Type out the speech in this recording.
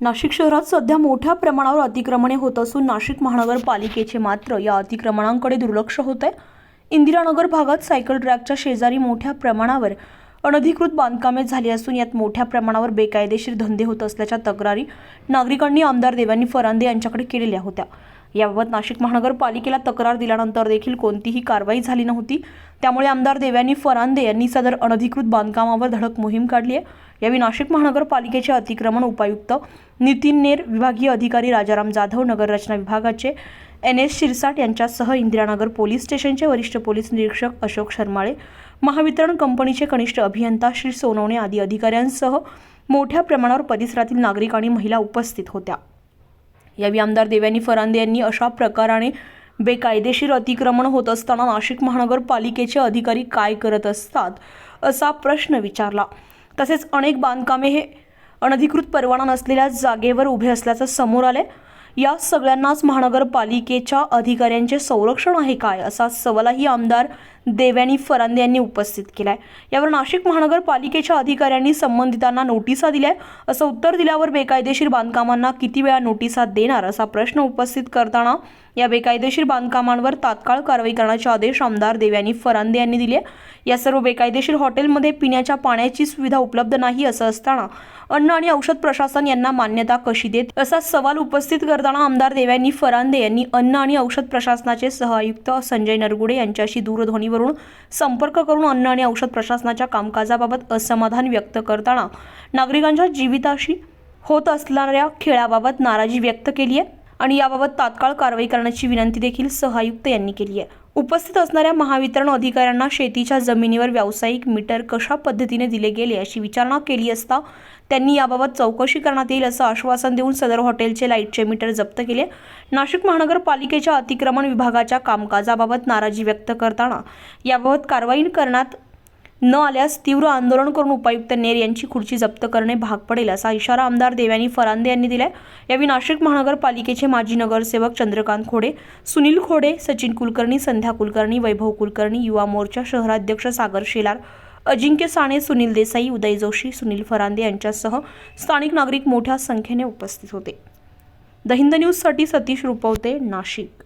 नाशिक शहरात सध्या मोठ्या प्रमाणावर अतिक्रमणे होत असून नाशिक महानगरपालिकेचे मात्र या अतिक्रमणांकडे दुर्लक्ष होत आहे. इंदिरानगर भागात सायकल ट्रॅकच्या शेजारी मोठ्या प्रमाणावर अनधिकृत बांधकामे झाली असून यात मोठ्या प्रमाणावर बेकायदेशीर धंदे होत असल्याच्या तक्रारी नागरिकांनी आमदार देवानी फरांदे यांच्याकडे केलेल्या होत्या. याबाबत नाशिक महानगरपालिकेला तक्रार दिल्यानंतर देखील कोणतीही कारवाई झाली नव्हती. त्यामुळे आमदार देव्यानी फरांदे यांनी सदर अनधिकृत बांधकामावर धडक मोहीम काढली आहे. यावेळी नाशिक महानगरपालिकेचे अतिक्रमण उपायुक्त नितीन नेर विभागीय अधिकारी राजाराम जाधव नगररचना विभागाचे एन एस शिरसाट यांच्यासह इंदिरानगर पोलीस स्टेशनचे वरिष्ठ पोलीस निरीक्षक अशोक शर्माळे महावितरण कंपनीचे कनिष्ठ अभियंता श्री सोनवणे आदी अधिकाऱ्यांसह मोठ्या प्रमाणावर परिसरातील नागरिक आणि महिला उपस्थित होत्या. यावेळी आमदार देव्यानी फरांदे यांनी अशा प्रकाराने बेकायदेशीर अतिक्रमण होत असताना नाशिक महानगरपालिकेचे अधिकारी काय करत असतात असा प्रश्न विचारला. तसेच अनेक बांधकामे हे अनधिकृत परवाना नसलेल्या जागेवर उभे असल्याचं समोर आले या सगळ्यांनाच महानगरपालिकेच्या अधिकाऱ्यांचे संरक्षण आहे काय असा सवालही आमदार देव्यानी फरांदे यांनी उपस्थित केलाय. यावर नाशिक महानगरपालिकेच्या अधिकाऱ्यांनी संबंधितांना नोटिसा दिल्या असं उत्तर दिल्यावर बेकायदेशीर बांधकामांना किती वेळा नोटिसा देणार असा प्रश्न उपस्थित करताना या बेकायदेशीर बांधकामांवर तात्काळ कारवाई करण्याचे आदेश आमदार देव्यानी फरांदे यांनी दिले. या सर्व बेकायदेशीर हॉटेलमध्ये पिण्याच्या पाण्याची सुविधा उपलब्ध नाही असं असताना अन्न आणि औषध प्रशासन यांना मान्यता कशी देत? असा सवाल उपस्थित करताना आमदार देव्यांनी फरांदे यांनी अन्न आणि औषध प्रशासनाचे सहआयुक्त संजय नरगुडे यांच्याशी दूरध्वनीवरून संपर्क करून अन्न आणि औषध प्रशासनाच्या कामकाजाबाबत असमाधान व्यक्त करताना नागरिकांच्या जीविताशी होत असणाऱ्या खेळाबाबत नाराजी व्यक्त केली आहे आणि याबाबत तात्काळ कारवाई करण्याची विनंती देखील सहआयुक्त यांनी केली आहे. उपस्थित असणाऱ्या महावितरण अधिकाऱ्यांना शेतीच्या जमिनीवर व्यावसायिक मीटर कशा पद्धतीने दिले गेले अशी विचारणा केली असता त्यांनी याबाबत चौकशी करण्यात येईल असं आश्वासन देऊन सदर हॉटेलचे लाईटचे मीटर जप्त केले. नाशिक महानगरपालिकेच्या अतिक्रमण विभागाच्या कामकाजाबाबत नाराजी व्यक्त करताना याबाबत कारवाई करण्यात न आल्यास तीव्र आंदोलन करून उपायुक्त नेर यांची खुर्ची जप्त करणे भाग पडेल असा इशारा आमदार देव्यानी फरांदे यांनी दिलाय. यावेळी नाशिक महानगरपालिकेचे माजी नगरसेवक चंद्रकांत खोडे सुनील खोडे सचिन कुलकर्णी संध्या कुलकर्णी वैभव कुलकर्णी युवा मोर्चा शहराध्यक्ष सागर शेलार अजिंक्य साने सुनील देसाई उदय जोशी सुनील फरांदे यांच्यासह स्थानिक नागरिक मोठ्या संख्येने उपस्थित होते. द हिंद न्यूजसाठी सतीश रुपवते नाशिक.